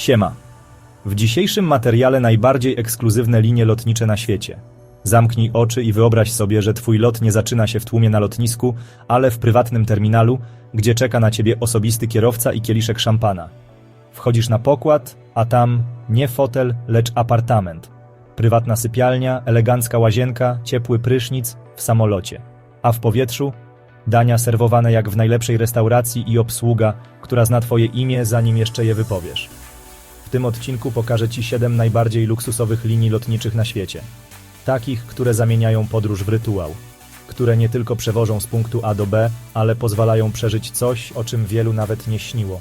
Siema. W dzisiejszym materiale najbardziej ekskluzywne linie lotnicze na świecie. Zamknij oczy i wyobraź sobie, że twój lot nie zaczyna się w tłumie na lotnisku, ale w prywatnym terminalu, gdzie czeka na ciebie osobisty kierowca i kieliszek szampana. Wchodzisz na pokład, a tam nie fotel, lecz apartament. Prywatna sypialnia, elegancka łazienka, ciepły prysznic w samolocie. A w powietrzu dania serwowane jak w najlepszej restauracji i obsługa, która zna twoje imię, zanim jeszcze je wypowiesz. W tym odcinku pokażę Ci 7 najbardziej luksusowych linii lotniczych na świecie. Takich, które zamieniają podróż w rytuał. Które nie tylko przewożą z punktu A do B, ale pozwalają przeżyć coś, o czym wielu nawet nie śniło.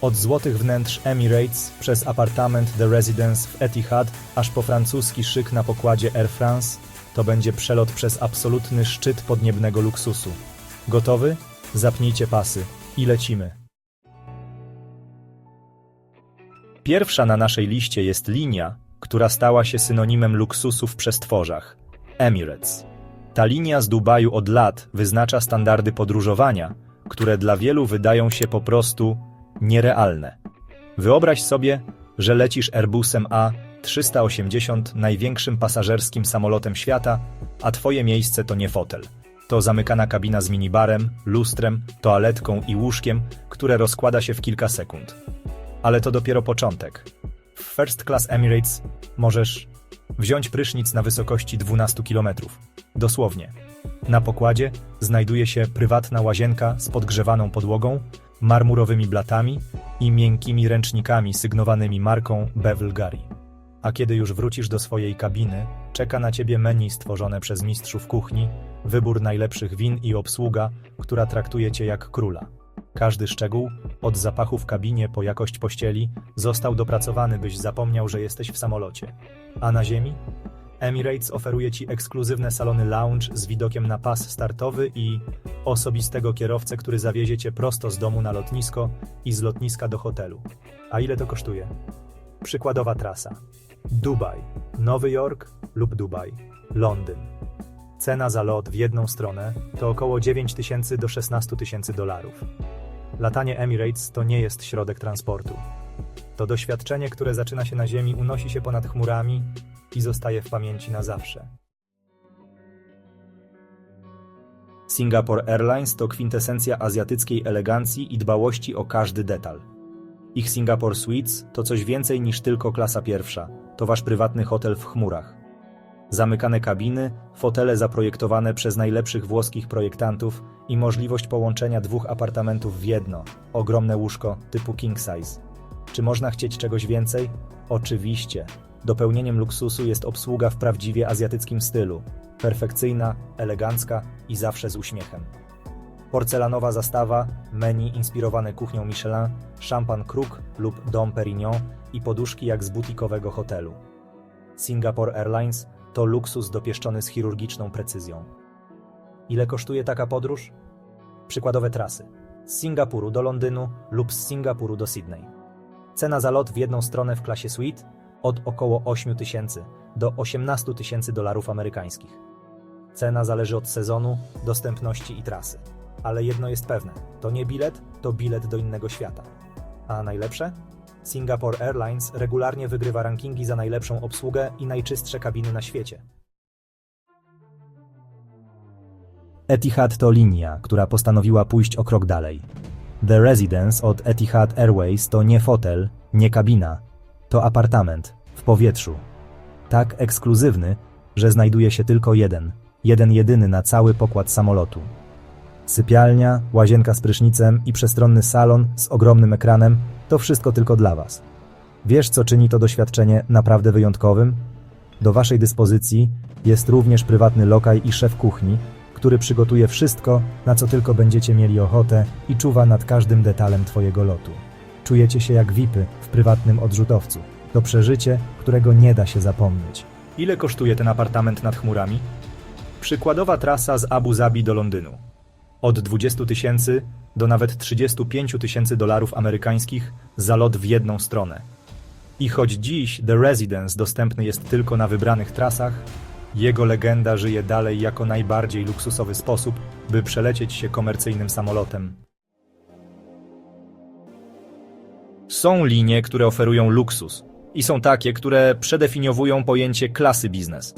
Od złotych wnętrz Emirates, przez apartament The Residence w Etihad, aż po francuski szyk na pokładzie Air France, to będzie przelot przez absolutny szczyt podniebnego luksusu. Gotowy? Zapnijcie pasy i lecimy. Pierwsza na naszej liście jest linia, która stała się synonimem luksusu w przestworzach Emirates. Ta linia z Dubaju od lat wyznacza standardy podróżowania, które dla wielu wydają się po prostu nierealne. Wyobraź sobie, że lecisz Airbusem A380, największym pasażerskim samolotem świata, a twoje miejsce to nie fotel. To zamykana kabina z minibarem, lustrem, toaletką i łóżkiem, które rozkłada się w kilka sekund. Ale to dopiero początek. W First Class Emirates możesz wziąć prysznic na wysokości 12 km. Dosłownie. Na pokładzie znajduje się prywatna łazienka z podgrzewaną podłogą, marmurowymi blatami i miękkimi ręcznikami sygnowanymi marką Bevel Gary. A kiedy już wrócisz do swojej kabiny, czeka na ciebie menu stworzone przez mistrzów kuchni, wybór najlepszych win i obsługa, która traktuje cię jak króla. Każdy szczegół, od zapachu w kabinie po jakość pościeli, został dopracowany, byś zapomniał, że jesteś w samolocie. A na ziemi? Emirates oferuje ci ekskluzywne salony lounge z widokiem na pas startowy i osobistego kierowcę, który zawiezie cię prosto z domu na lotnisko i z lotniska do hotelu. A ile to kosztuje? Przykładowa trasa. Dubaj, Nowy Jork lub Dubaj, Londyn. Cena za lot w jedną stronę to około 9 tysięcy do 16 tysięcy dolarów. Latanie Emirates to nie jest środek transportu. To doświadczenie, które zaczyna się na ziemi, unosi się ponad chmurami i zostaje w pamięci na zawsze. Singapore Airlines to kwintesencja azjatyckiej elegancji i dbałości o każdy detal. Ich Singapore Suites to coś więcej niż tylko klasa pierwsza, to wasz prywatny hotel w chmurach. Zamykane kabiny, fotele zaprojektowane przez najlepszych włoskich projektantów i możliwość połączenia dwóch apartamentów w jedno, ogromne łóżko typu king size. Czy można chcieć czegoś więcej? Oczywiście. Dopełnieniem luksusu jest obsługa w prawdziwie azjatyckim stylu. Perfekcyjna, elegancka i zawsze z uśmiechem. Porcelanowa zastawa, menu inspirowane kuchnią Michelin, szampan Kruk lub Dom Perignon i poduszki jak z butikowego hotelu. Singapore Airlines to luksus dopieszczony z chirurgiczną precyzją. Ile kosztuje taka podróż? Przykładowe trasy. Z Singapuru do Londynu lub z Singapuru do Sydney. Cena za lot w jedną stronę w klasie suite od około 8 tysięcy do 18 tysięcy dolarów amerykańskich. Cena zależy od sezonu, dostępności i trasy. Ale jedno jest pewne: to nie bilet, to bilet do innego świata. A najlepsze? Singapore Airlines regularnie wygrywa rankingi za najlepszą obsługę i najczystsze kabiny na świecie. Etihad to linia, która postanowiła pójść o krok dalej. The Residence od Etihad Airways to nie fotel, nie kabina, to apartament w powietrzu. Tak ekskluzywny, że znajduje się tylko jeden, jeden jedyny na cały pokład samolotu. Sypialnia, łazienka z prysznicem i przestronny salon z ogromnym ekranem to wszystko tylko dla Was. Wiesz, co czyni to doświadczenie naprawdę wyjątkowym? Do Waszej dyspozycji jest również prywatny lokaj i szef kuchni, który przygotuje wszystko, na co tylko będziecie mieli ochotę i czuwa nad każdym detalem Twojego lotu. Czujecie się jak VIPy w prywatnym odrzutowcu. To przeżycie, którego nie da się zapomnieć. Ile kosztuje ten apartament nad chmurami? Przykładowa trasa z Abu Zabi do Londynu. Od 20 tysięcy do nawet 35 tysięcy dolarów amerykańskich za lot w jedną stronę. I choć dziś The Residence dostępny jest tylko na wybranych trasach, jego legenda żyje dalej jako najbardziej luksusowy sposób, by przelecieć się komercyjnym samolotem. Są linie, które oferują luksus i są takie, które przedefiniowują pojęcie klasy biznes.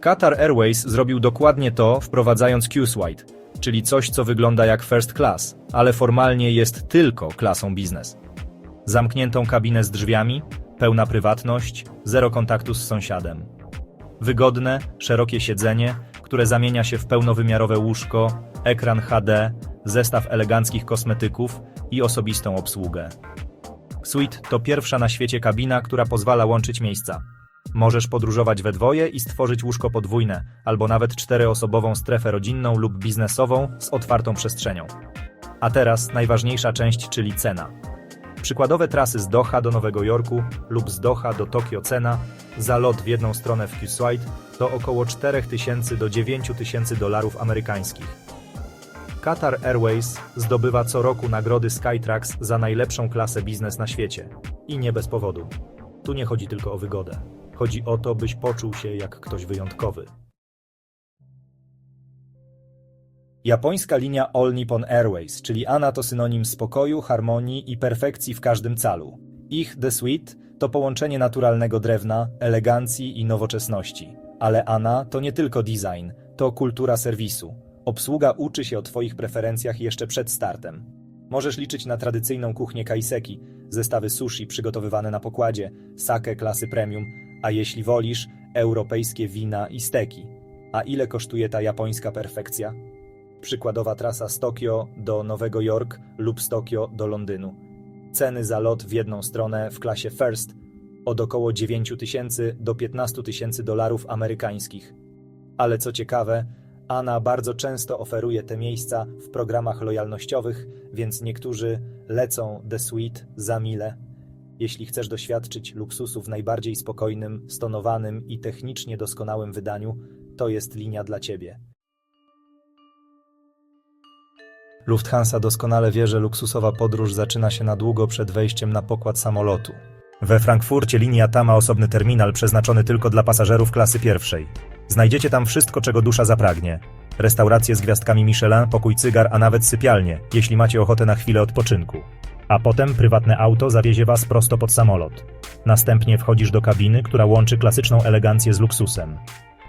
Qatar Airways zrobił dokładnie to, wprowadzając Q-Suite, czyli coś, co wygląda jak first class, ale formalnie jest tylko klasą biznes. Zamkniętą kabinę z drzwiami, pełna prywatność, zero kontaktu z sąsiadem. Wygodne, szerokie siedzenie, które zamienia się w pełnowymiarowe łóżko, ekran HD, zestaw eleganckich kosmetyków i osobistą obsługę. Suite to pierwsza na świecie kabina, która pozwala łączyć miejsca. Możesz podróżować we dwoje i stworzyć łóżko podwójne, albo nawet czteroosobową strefę rodzinną lub biznesową z otwartą przestrzenią. A teraz najważniejsza część, czyli cena. Przykładowe trasy z Doha do Nowego Jorku lub z Doha do Tokio cena za lot w jedną stronę w Q-Suite to około 4000 do 9000 dolarów amerykańskich. Qatar Airways zdobywa co roku nagrody Skytrax za najlepszą klasę biznes na świecie. I nie bez powodu. Tu nie chodzi tylko o wygodę. Chodzi o to, byś poczuł się jak ktoś wyjątkowy. Japońska linia All Nippon Airways, czyli ANA to synonim spokoju, harmonii i perfekcji w każdym calu. Ich The Suite to połączenie naturalnego drewna, elegancji i nowoczesności. Ale ANA to nie tylko design, to kultura serwisu. Obsługa uczy się o Twoich preferencjach jeszcze przed startem. Możesz liczyć na tradycyjną kuchnię kaiseki, zestawy sushi przygotowywane na pokładzie, sake klasy premium, a jeśli wolisz, europejskie wina i steki. A ile kosztuje ta japońska perfekcja? Przykładowa trasa z Tokio do Nowego Jork lub z Tokio do Londynu. Ceny za lot w jedną stronę w klasie First od około 9 tysięcy do 15 tysięcy dolarów amerykańskich. Ale co ciekawe, ANA bardzo często oferuje te miejsca w programach lojalnościowych, więc niektórzy lecą The Suite za mile. Jeśli chcesz doświadczyć luksusu w najbardziej spokojnym, stonowanym i technicznie doskonałym wydaniu, to jest linia dla Ciebie. Lufthansa doskonale wie, że luksusowa podróż zaczyna się na długo przed wejściem na pokład samolotu. We Frankfurcie linia ta ma osobny terminal przeznaczony tylko dla pasażerów klasy pierwszej. Znajdziecie tam wszystko, czego dusza zapragnie. Restauracje z gwiazdkami Michelin, pokój cygar, a nawet sypialnie, jeśli macie ochotę na chwilę odpoczynku. A potem prywatne auto zawiezie was prosto pod samolot. Następnie wchodzisz do kabiny, która łączy klasyczną elegancję z luksusem.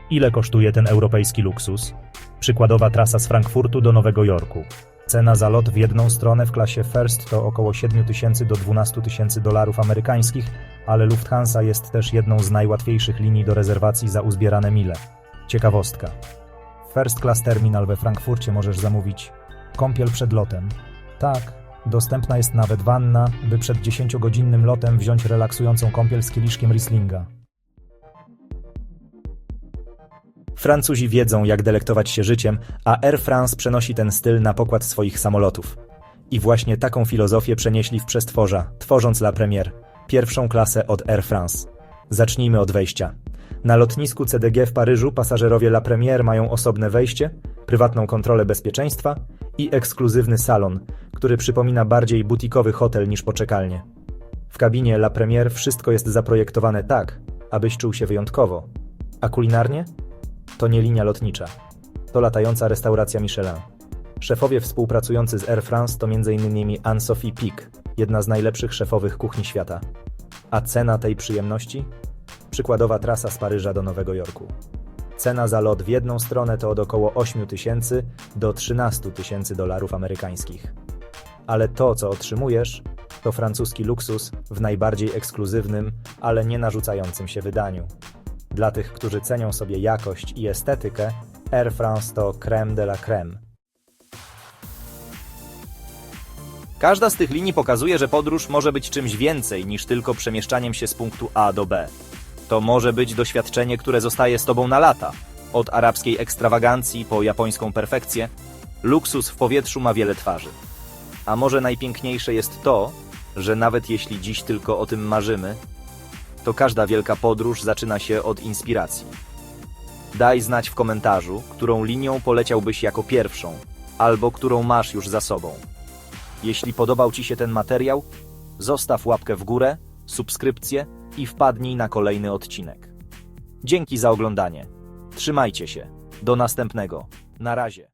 Ile kosztuje ten europejski luksus? Przykładowa trasa z Frankfurtu do Nowego Jorku. Cena za lot w jedną stronę w klasie First to około 7 tysięcy do 12 tysięcy dolarów amerykańskich, ale Lufthansa jest też jedną z najłatwiejszych linii do rezerwacji za uzbierane mile. Ciekawostka. First Class Terminal we Frankfurcie możesz zamówić kąpiel przed lotem. Tak, dostępna jest nawet wanna, by przed 10-godzinnym lotem wziąć relaksującą kąpiel z kieliszkiem Rieslinga. Francuzi wiedzą, jak delektować się życiem, a Air France przenosi ten styl na pokład swoich samolotów. I właśnie taką filozofię przenieśli w przestworza, tworząc La Première, pierwszą klasę od Air France. Zacznijmy od wejścia. Na lotnisku CDG w Paryżu pasażerowie La Première mają osobne wejście, prywatną kontrolę bezpieczeństwa i ekskluzywny salon, który przypomina bardziej butikowy hotel niż poczekalnie. W kabinie La Première wszystko jest zaprojektowane tak, abyś czuł się wyjątkowo. A kulinarnie? To nie linia lotnicza. To latająca restauracja Michelin. Szefowie współpracujący z Air France to m.in. Anne-Sophie Pic, jedna z najlepszych szefowych kuchni świata. A cena tej przyjemności? Przykładowa trasa z Paryża do Nowego Jorku. Cena za lot w jedną stronę to od około 8 tysięcy do 13 tysięcy dolarów amerykańskich. Ale to, co otrzymujesz, to francuski luksus w najbardziej ekskluzywnym, ale nie narzucającym się wydaniu. Dla tych, którzy cenią sobie jakość i estetykę, Air France to crème de la crème. Każda z tych linii pokazuje, że podróż może być czymś więcej niż tylko przemieszczaniem się z punktu A do B. To może być doświadczenie, które zostaje z tobą na lata. Od arabskiej ekstrawagancji po japońską perfekcję, luksus w powietrzu ma wiele twarzy. A może najpiękniejsze jest to, że nawet jeśli dziś tylko o tym marzymy, to każda wielka podróż zaczyna się od inspiracji. Daj znać w komentarzu, którą linią poleciałbyś jako pierwszą, albo którą masz już za sobą. Jeśli podobał Ci się ten materiał, zostaw łapkę w górę, subskrypcję i wpadnij na kolejny odcinek. Dzięki za oglądanie. Trzymajcie się. Do następnego. Na razie.